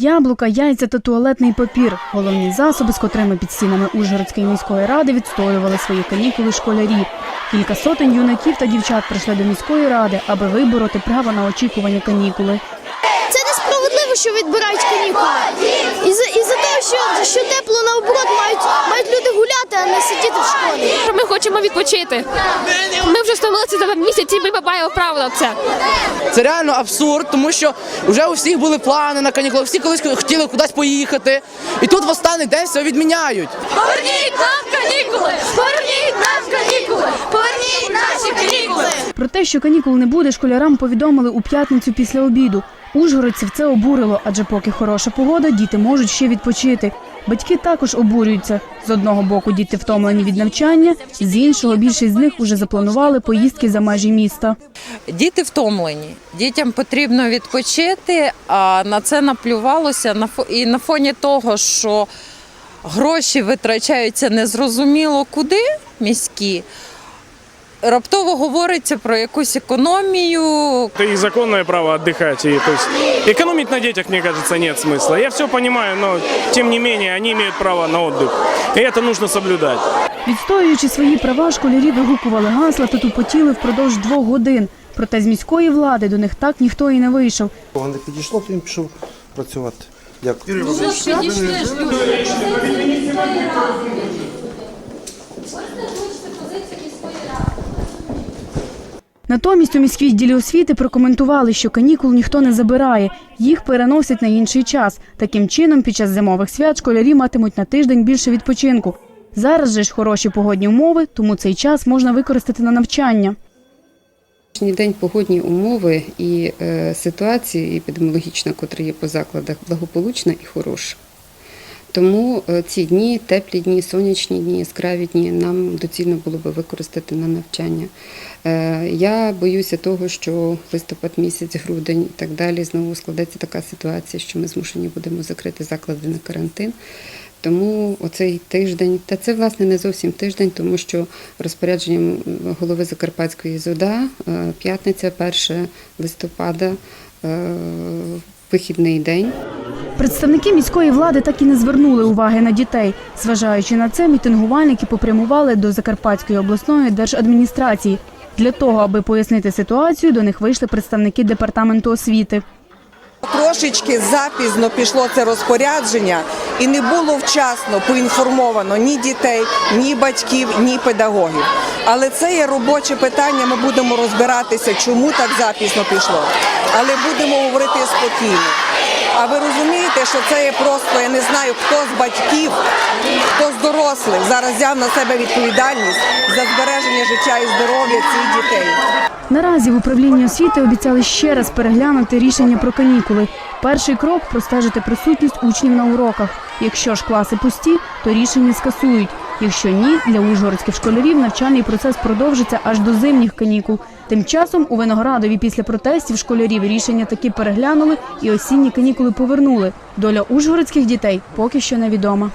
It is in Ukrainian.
Яблука, яйця та туалетний папір головні засоби, з котрими під стінами Ужгородської міської ради відстоювали свої канікули школярі. Кілька сотень юнаків та дівчат прийшли до міської ради, аби вибороти право на очікування канікули. Це несправедливо, що відбирають канікули. І за, і того, що, тепло наоборот мають люди гуляти, а не сидіти в школі. Хочемо відпочити. Ми вже втомилися за два місяці, і ми маємо право на це. Це реально абсурд, тому що вже у всіх були плани на канікули, всі колись хотіли кудись поїхати. І тут в останній день все відміняють. Поверніть нам канікули! Поверніть нам канікули! Поверніть наші канікули! Про те, що канікул не буде, школярам повідомили у п'ятницю після обіду. Ужгородців це обурило, адже поки хороша погода, діти можуть ще відпочити. Батьки також обурюються. З одного боку діти втомлені від навчання, з іншого більшість з них уже запланували поїздки за межі міста. Діти втомлені. Дітям потрібно відпочити, а на це наплювалося і на фоні того, що гроші витрачаються незрозуміло куди міські Раптово говориться про якусь економію, Это их законное право отдыхать. И, то есть, экономить на детях, мне кажется, нет смысла. Я все понимаю, но тем не менее они имеют право на отдых. И это нужно соблюдать. Відстоюючи свої права, школярі вигукували гасла та тупотіли впродовж двох годин. Проте з міської влади до них так ніхто і не вийшов. Кого не підійшло, то він пішов працювати. Дякую. Натомість у міськвідділі освіти прокоментували, що канікул ніхто не забирає, їх переносять на інший час. Таким чином, під час зимових свят школярі матимуть на тиждень більше відпочинку. Зараз же ж хороші погодні умови, тому цей час можна використати на навчання. Сьогоднішній день погодні умови і е, ситуація епідеміологічна, котра є по закладах, благополучна і хороша. Тому е, ці дні, теплі дні, сонячні дні, яскраві дні нам доцільно було би використати на навчання. Е, Я боюся того, що листопад місяць, грудень і так далі знову складеться така ситуація, що ми змушені будемо закрити заклади на карантин. Тому оцей тиждень, та це власне не зовсім тиждень, тому що розпорядженням голови Закарпатської ЗОДА е, п'ятниця, 1 листопада, вихідний день. Представники міської влади так і не звернули уваги на дітей. Зважаючи на це, мітингувальники попрямували до Закарпатської обласної держадміністрації. Для того, аби пояснити ситуацію, до них вийшли представники департаменту освіти. Трошечки запізно пішло це розпорядження, і не було вчасно поінформовано ні дітей, ні батьків, ні педагогів. Але це є робоче питання. Ми будемо розбиратися, чому так запізно пішло. Але будемо говорити спокійно. А ви розумієте, що це є просто, я не знаю, хто з батьків, хто з дорослих зараз взяв на себе відповідальність за збереження життя і здоров'я цих дітей. Наразі в управлінні освіти обіцяли ще раз переглянути рішення про канікули. Перший крок простежити присутність учнів на уроках. Якщо ж класи пусті, то рішення скасують. Якщо ні, для ужгородських школярів навчальний процес продовжиться аж до зимніх канікул. Тим часом у Виноградові після протестів школярів рішення таки переглянули і осінні канікули повернули. Доля ужгородських дітей поки що невідома.